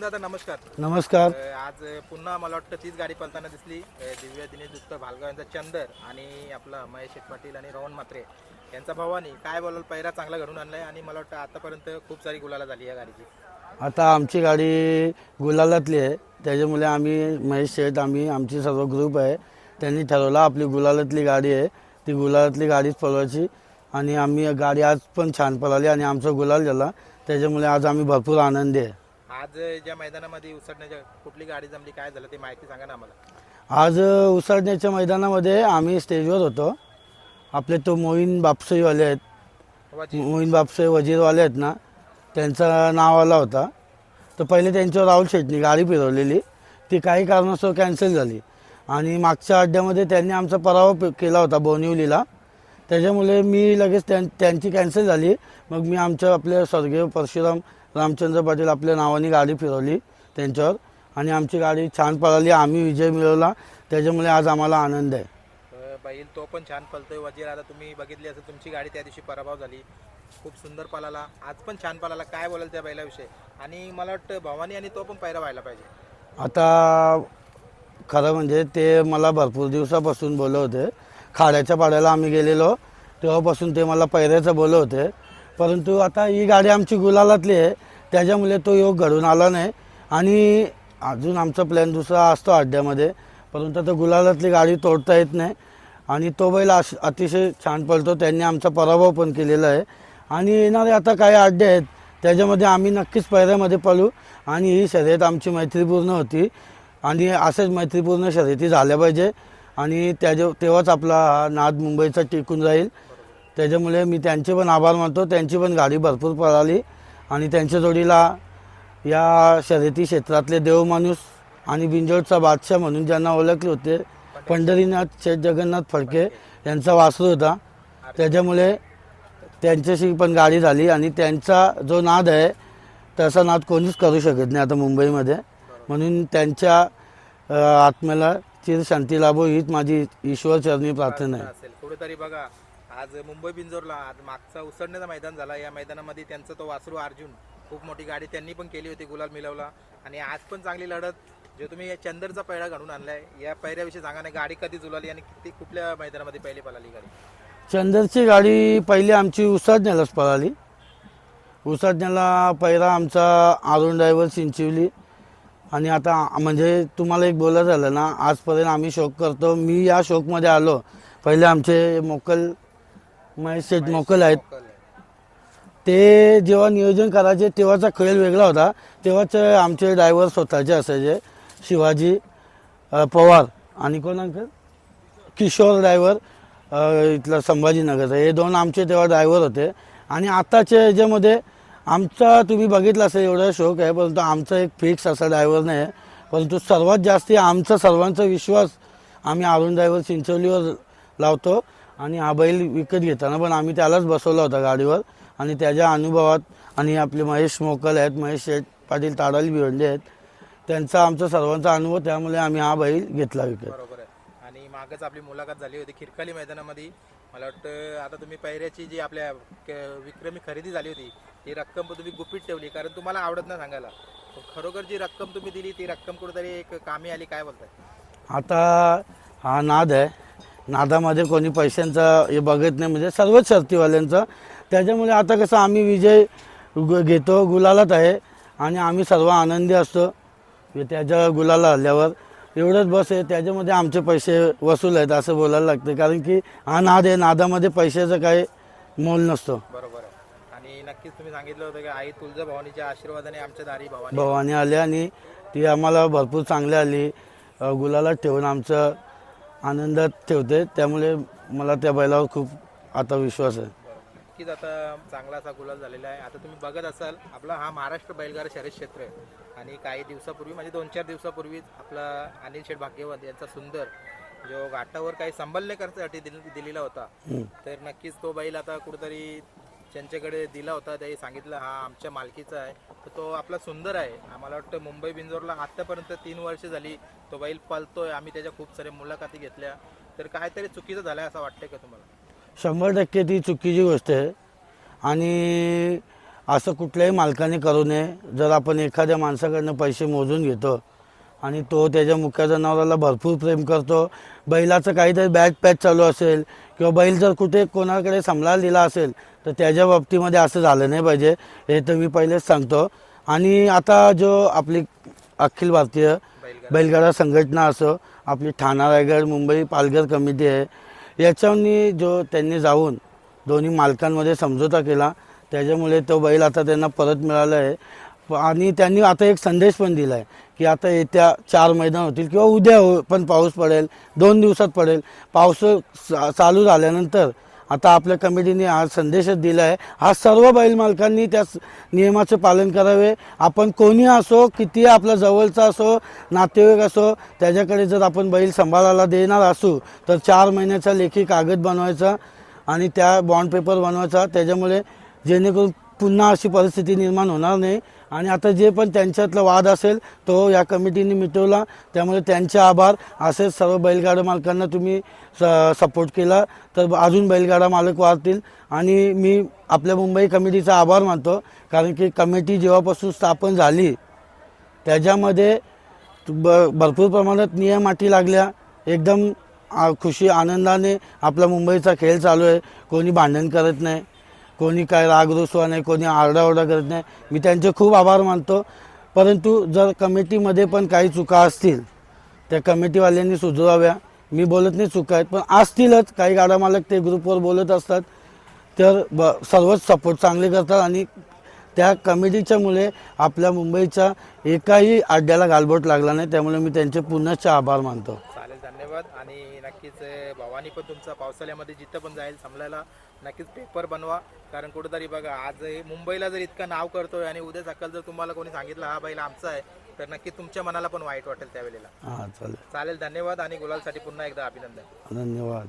दादा नमस्कार. नमस्कार. अ, आज पुन्हा मला वाटतं तीच गाडी पळताना दिसली. अ, दिव्या दिनेश दुत्त भालगाव यांचा चंदर आणि आपला महेश शेठ पाटील आणि रोहन मात्रे यांचा भवानी. काय बोलाल पहिला चांगला घडून आणलाय आणि मला वाटतं आतापर्यंत खूप सारी गुलाला झाली या गाडीची. आता आमची गाडी गुलालातली आहे. त्याच्यामुळे आम्ही महेश शेठ आम्ही आमची सर्व ग्रुप आहे. त्यांनी ठरवलं आपली गुलालातली गाडी आहे. ती गुलालातली गाडीच पळवायची आणि आम्ही गाडी आज पण छान पळाली आणि आमचा गुलाल झाला. त्याच्यामुळे आज आम्ही भरपूर आनंदी आहे. आज ज्या मैदानामध्ये उसडण्याच्या कुठली गाडी जमली काय झालं ते माहिती सांगा ना आम्हाला. आज उसळण्याच्या मैदानामध्ये आम्ही स्टेजवर होतो. आपले तो मोहीन बापसाईवाले आहेत. मोहीन बापसाई वजीरवाले आहेत ना त्यांचा नाव आला होता. तर पहिले त्यांच्यावर राहुल शेटनी गाडी फिरवलेली. ती काही कारणास्तव कॅन्सल झाली. आणि मागच्या अड्ड्यामध्ये त्यांनी आमचा पराभव केला होता बोनिवलीला. त्याच्यामुळे मी लगेच त्यां त्यांची कॅन्सल झाली. मग मी आमच्या आपल्या स्वर्गीय परशुराम रामचंद्र पाटील आपल्या नावाने गाडी फिरवली त्यांच्यावर. आणि आमची गाडी छान पळाली आम्ही विजय मिळवला. त्याच्यामुळे आज आम्हाला आनंद आहे. बैल तो पण छान पळतोय. वजीर आता तुम्ही बघितली असं तुमची गाडी त्या दिवशी पराभव झाली. खूप सुंदर पळाला. आज पण छान पळाला. काय बोलाल त्या बैलाविषयी आणि मला वाटतं भवानी आणि तो पण पैरा व्हायला पाहिजे. आता खरं म्हणजे ते मला भरपूर दिवसापासून बोलत होते. खाड्याच्या पाड्याला आम्ही गेलेलो. तेव्हापासून ते मला पैऱ्याचं बोलत होते. परंतु आता ही गाडी आमची गुलालातली आहे. त्याच्यामुळे तो योग घडून आला नाही. आणि अजून आमचा प्लॅन दुसरा असतो अड्ड्यामध्ये. परंतु आता गुलालातली गाडी तोडता येत नाही. आणि तो बैल अश- अतिशय छान पळतो. त्यांनी आमचा पराभव पण केलेला आहे. आणि येणारे आता काही अड्डे आहेत त्याच्यामध्ये आम्ही नक्कीच पहिऱ्यामध्ये पळू. आणि ही शर्यत आमची मैत्रीपूर्ण होती. आणि असेच मैत्रीपूर्ण शर्यती झाल्या पाहिजे. आणि त्याच्या तेव्हाच आपला हा नाद मुंबईचा टिकून राहील. त्याच्यामुळे मी त्यांचे पण आभार मानतो. त्यांची पण गाडी भरपूर पळाली. आणि त्यांच्या जोडीला या शर्यती क्षेत्रातले देवमाणूस आणि बिंजोडचा बादशाह म्हणून ज्यांना ओळखले होते पंढरीनाथ शेठ जगन्नाथ फडके यांचा वासरू होता. त्याच्यामुळे त्यांच्याशी पण गाडी झाली आणि त्यांचा जो नाद आहे तसा नाद कोणीच करू शकत नाही आता मुंबईमध्ये. म्हणून त्यांच्या आत्म्याला चिर शांती लाभो हीच माझी ईश्वर चरणी प्रार्थना आहे. कुठेतरी बघा आज मुंबई बिंजोरला आज मागचा उसडण्याचा मैदान झाला. या मैदानामध्ये त्यांचं तो वासरू अर्जुन खूप मोठी गाडी त्यांनी पण केली होती गुलाल मिळवला आणि आज पण चांगली लढत जे तुम्ही या चंदरचा पैरा घडून आणलाय या पैऱ्याविषयी सांगा ना गाडी कधी जुलाली आणि किती कुठल्या मैदानामध्ये पहिली पळाली गाडी? चंदरची गाडी पहिली आमची उसाडण्यालाच पळाली. उसाडण्याला पहिला आमचा आरुण ड्रायव्हर सिंचिवली आणि आता म्हणजे तुम्हाला एक बोलायचं झालं ना आजपर्यंत आम्ही शोक करतो. मी या शोकमध्ये आलो. पहिले आमचे मोकल महेश शेठ मोकल आहेत. ते जेव्हा नियोजन करायचे तेव्हाचा खेळ वेगळा होता. तेव्हाच आमचे ड्रायव्हर स्वतःचे असायचे शिवाजी पवार आणि कोण अंकल? किशोर ड्रायव्हर इथला संभाजीनगरचा हे दोन आमचे तेव्हा ड्रायव्हर होते. आणि आत्ताच्या याच्यामध्ये आमचा तुम्ही बघितलं असेल एवढा शौक आहे परंतु आमचा एक फिक्स असा ड्रायव्हर नाही आहे. परंतु सर्वात जास्ती आमचा सर्वांचा विश्वास आम्ही अरुण ड्रायव्हर चिंचवलीवर लावतो. आणि हा बैल विकत घेताना पण आम्ही त्यालाच बसवला होता गाडीवर. आणि त्याच्या अनुभवात आणि आपले महेश मोकल आहेत महेश शेठ पाटील ताडाली भिवंडे आहेत त्यांचा आमचा सर्वांचा अनुभव त्यामुळे आम्ही हा बैल घेतला विकत. बरोबर आहे. आणि मागच आपली मुलाखत झाली होती खिरकाली मैदानामध्ये. मला वाटतं आता तुम्ही पैऱ्याची जी आपल्या क- विक्रमी खरेदी झाली होती ती रक्कम पण तुम्ही गुपित ठेवली कारण तुम्हाला आवडत नाही सांगायला. पण खरोखर जी रक्कम तुम्ही दिली ती रक्कम कुठेतरी एक कामी आली काय बोलताय? आता हा नाद आहे. नादामध्ये कोणी पैशांचा हे बघत नाही म्हणजे सर्वच शर्तीवाल्यांचा. त्याच्यामुळे आता कसं आम्ही विजय ग- घेतो गुलालात आहे. आणि आम्ही सर्व आनंदी असतो. त्याच्या गुलाला आल्यावर एवढंच बस आहे त्याच्यामध्ये आमचे पैसे वसूल आहेत असं बोलायला लागतं. कारण की हा नाद आहे नादामध्ये पैशाचं काही मोल नसतो. बरोबर आहे. आणि नक्कीच तुम्ही सांगितलं होतं की आई तुळजा भवानीच्या आशीर्वादाने आमच्या दारी भवानी भवानी आली आणि ती आम्हाला भरपूर चांगली आली. अ, गुलालात ठेवून आमचं आनंदात ठेवते. त्यामुळे मला त्या बैलावर खूप आता विश्वास आहे. नक्कीच आता चांगला असा गुलाल झालेला आहे. आता तुम्ही बघत असाल आपला हा महाराष्ट्र बैलगाडा शर्यत क्षेत्र आहे. आणि काही दिवसापूर्वी म्हणजे दोन चार दिवसापूर्वी आपला अनिल शेठ भाग्यवंत यांचा सुंदर जो घाटावर काही संभलनेकरसाठी दिल दिलेला होता. तर नक्कीच तो बैल आता कुठेतरी ज्यांच्याकडे दिला होता त्याही सांगितलं हा आमच्या मालकीचा आहे. तर तो आपला सुंदर आहे. आम्हाला वाटतं मुंबई बिंजोरला आत्तापर्यंत तीन वर्ष झाली तो बैल पलतोय. आम्ही त्याच्या खूप साऱ्या मुलाखती घेतल्या. तर काहीतरी चुकीचं झालं आहे असं वाटतंय का तुम्हाला? शंभर टक्के ती चुकीची गोष्ट आहे. आणि असं कुठल्याही मालकाने करू नये. जर आपण एखाद्या माणसाकडनं पैसे मोजून घेतो आणि तो त्याच्या मुख्य जनावराला भरपूर प्रेम करतो. बैलाचं काहीतरी बॅग पॅच चालू असेल किंवा बैल जर कुठे कोणाकडे सांभाळायला दिला असेल तर त्याच्या बाबतीमध्ये असं झालं नाही पाहिजे. हे तर मी पहिलेच सांगतो. आणि आता जो आपली अखिल भारतीय बैलगाडा. संघटना असो आपली ठाणा रायगड मुंबई पालघर कमिटी आहे याच्यानी जो त्यांनी जाऊन दोन्ही मालकांमध्ये समझोता केला त्याच्यामुळे तो बैल आता त्यांना परत मिळाला आहे. आणि त्यांनी आता एक संदेश पण दिला आहे की आता येत्या चार महिना होतील किंवा उद्या हो पण पाऊस पडेल दोन दिवसात पडेल. पाऊस चालू झाल्यानंतर आता आपल्या कमिटीने हा संदेशच दिला आहे हा सर्व बैल मालकांनी त्या नियमाचे पालन करावे. आपण कोणी असो किती आपला जवळचा असो नातेवाईक असो त्याच्याकडे जर आपण बैल सांभाळायला देणार असू तर चार महिन्याचा लेखी कागद बनवायचा आणि त्या बॉन्ड पेपर बनवायचा. त्याच्यामुळे जेणेकरून पुन्हा अशी परिस्थिती निर्माण होणार नाही. आणि आता जे पण त्यांच्यातला वाद असेल तो या कमिटीने मिटवला. त्यामुळे त्यांचे आभार. असेच सर्व बैलगाडा मालकांना तुम्ही सपोर्ट केला. तर अजून बैलगाडा मालक वाढतील. आणि मी आपल्या मुंबई कमिटीचा आभार मानतो. कारण की कमिटी जेव्हापासून स्थापन झाली त्याच्यामध्ये ब भरपूर प्रमाणात नियम अटी लागल्या. एकदम खुशी आनंदाने आपला मुंबईचा खेळ चालू आहे. कोणी भांडण करत नाही. कोणी काय राग रुसवा नाही कोणी आरडाओरडा करत नाही. मी त्यांचे खूप आभार मानतो. परंतु जर कमिटीमध्ये पण काही चुका असतील त्या कमिटीवाल्यांनी सुधराव्या मी बोलत नाही चुका आहेत पण असतीलच. काही गाडा मालक ते ग्रुपवर बोलत असतात. तर ब सर्वच सपोर्ट चांगले करतात आणि त्या कमिटीच्यामुळे आपल्या मुंबईच्या एकाही अड्ड्याला गालबोट लागला नाही त्यामुळे मी त्यांचे पुनश्च आभार मानतो. धन्यवाद. आणि नक्कीच भावानी पण तुमचा पावसाळ्यामध्ये जिथं पण जाईल समजायला नक्कीच पेपर बनवा. कारण कुठेतरी बघा आज मुंबईला जर इतकं नाव करतोय आणि उद्या सकाळ जर तुम्हाला कोणी सांगितलं हा बैल आमचा आहे तर नक्की तुमच्या मनाला पण वाईट वाटेल त्यावेळेला. हां चालेल धन्यवाद आणि गुलालसाठी पुन्हा एकदा अभिनंदन. धन्यवाद.